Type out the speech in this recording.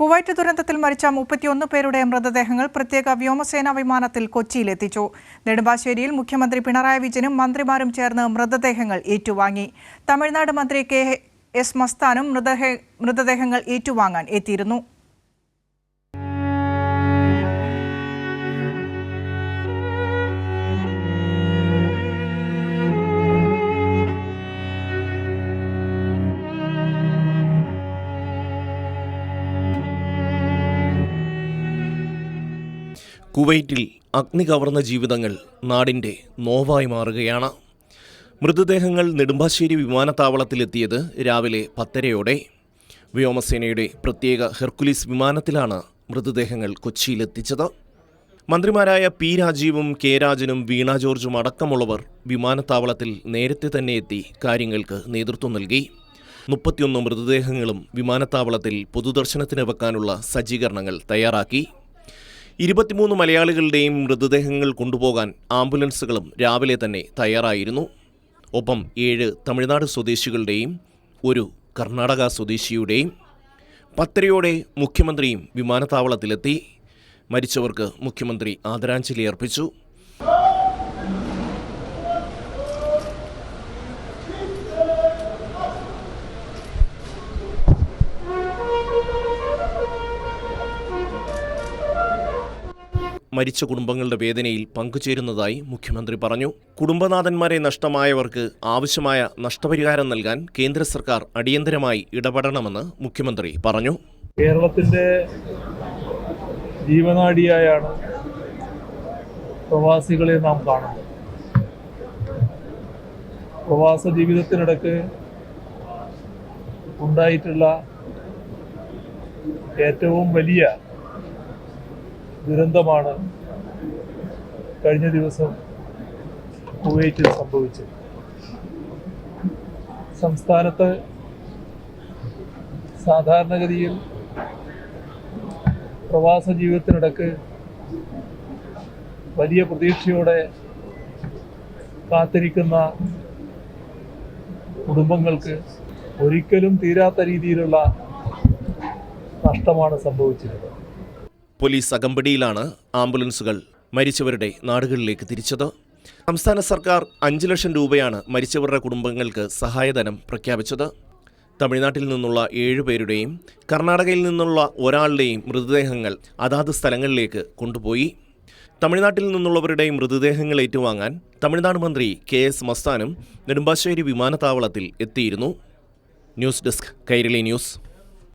Kuwait ദുരന്തത്തിൽ മരിച്ച മുപ്പത്തിയൊന്ന് പേരുടെ മൃതദേഹങ്ങൾ പ്രത്യേക വ്യോമസേനാ വിമാനത്തിൽ കൊച്ചിയിലെത്തിച്ചു. നെടുമ്പാശ്ശേരിയിൽ മുഖ്യമന്ത്രി പിണറായി വിജയനും മന്ത്രിമാരും ചേർന്ന് മൃതദേഹങ്ങൾ ഏറ്റുവാങ്ങി. തമിഴ്നാട് മന്ത്രി കെ എസ് മസ്താനും മൃതദേഹങ്ങൾ ഏറ്റുവാങ്ങാൻ എത്തിയിരുന്നു. കുവൈറ്റിൽ അഗ്നി കവർന്ന ജീവിതങ്ങൾ നാടിന്റെ നോവായി മാറുകയാണ്. മൃതദേഹങ്ങൾ നെടുമ്പാശ്ശേരി വിമാനത്താവളത്തിലെത്തിയത് രാവിലെ പത്തരയോടെ. വ്യോമസേനയുടെ പ്രത്യേക ഹെർക്കുലീസ് വിമാനത്തിലാണ് മൃതദേഹങ്ങൾ കൊച്ചിയിലെത്തിച്ചത്. മന്ത്രിമാരായ പി രാജീവും കെ രാജനും വീണ ജോർജും അടക്കമുള്ളവർ വിമാനത്താവളത്തിൽ നേരത്തെ തന്നെ എത്തി കാര്യങ്ങൾക്ക് നേതൃത്വം നൽകി. മുപ്പത്തിയൊന്ന് മൃതദേഹങ്ങളും വിമാനത്താവളത്തിൽ പൊതുദർശനത്തിന് വെക്കാനുള്ള സജ്ജീകരണങ്ങൾ തയ്യാറാക്കി. ഇരുപത്തിമൂന്ന് മലയാളികളുടെയും മൃതദേഹങ്ങൾ കൊണ്ടുപോകാൻ ആംബുലൻസുകളും രാവിലെ തന്നെ തയ്യാറായിരുന്നു. ഒപ്പം ഏഴ് തമിഴ്നാട് സ്വദേശികളുടെയും ഒരു കർണാടക സ്വദേശിയുടെയും പത്തരയോടെ മുഖ്യമന്ത്രിയും വിമാനത്താവളത്തിലെത്തി. മരിച്ചവർക്ക് മുഖ്യമന്ത്രി ആദരാഞ്ജലി അർപ്പിച്ചു. മരിച്ച കുടുംബങ്ങളുടെ വേദനയിൽ പങ്കുചേരുന്നതായി മുഖ്യമന്ത്രി പറഞ്ഞു. കുടുംബനാഥന്മാരെ നഷ്ടമായവർക്ക് ആവശ്യമായ നഷ്ടപരിഹാരം നൽകാൻ കേന്ദ്ര സർക്കാർ അടിയന്തരമായി ഇടപെടണമെന്ന് മുഖ്യമന്ത്രി പറഞ്ഞു. കേരളത്തിന്റെ ജീവനാടിയായാണ് പ്രവാസികളെ നാം കാണുന്നത്. പ്രവാസ ജീവിതത്തിനിടക്ക് ഉണ്ടായിട്ടുള്ള ഏറ്റവും വലിയ ദുരന്തമാണ് കഴിഞ്ഞ ദിവസം കുവൈറ്റിൽ സംഭവിച്ചത്. സംസ്ഥാനത്ത് സാധാരണഗതിയിൽ പ്രവാസ ജീവിതത്തിനിടക്ക് വലിയ പ്രതീക്ഷയോടെ കാത്തിരിക്കുന്ന കുടുംബങ്ങൾക്ക് ഒരിക്കലും തീരാത്ത രീതിയിലുള്ള നഷ്ടമാണ് സംഭവിച്ചിരുന്നത് പോലീസ് അകമ്പടിയിലാണ് ആംബുലൻസുകൾ മരിച്ചവരുടെ നാടുകളിലേക്ക് തിരിച്ചത്. സംസ്ഥാന സർക്കാർ അഞ്ച് ലക്ഷം രൂപയാണ് മരിച്ചവരുടെ കുടുംബങ്ങൾക്ക് സഹായധനം പ്രഖ്യാപിച്ചത്. തമിഴ്നാട്ടിൽ നിന്നുള്ള ഏഴുപേരുടെയും കർണാടകയിൽ നിന്നുള്ള ഒരാളുടെയും മൃതദേഹങ്ങൾ അതാത് സ്ഥലങ്ങളിലേക്ക് കൊണ്ടുപോയി. തമിഴ്നാട്ടിൽ നിന്നുള്ളവരുടെയും മൃതദേഹങ്ങൾ ഏറ്റുവാങ്ങാൻ തമിഴ്നാട് മന്ത്രി കെ എസ് മസ്താനും നെടുമ്പാശ്ശേരി വിമാനത്താവളത്തിൽ എത്തിയിരുന്നു. News desk Kairali news.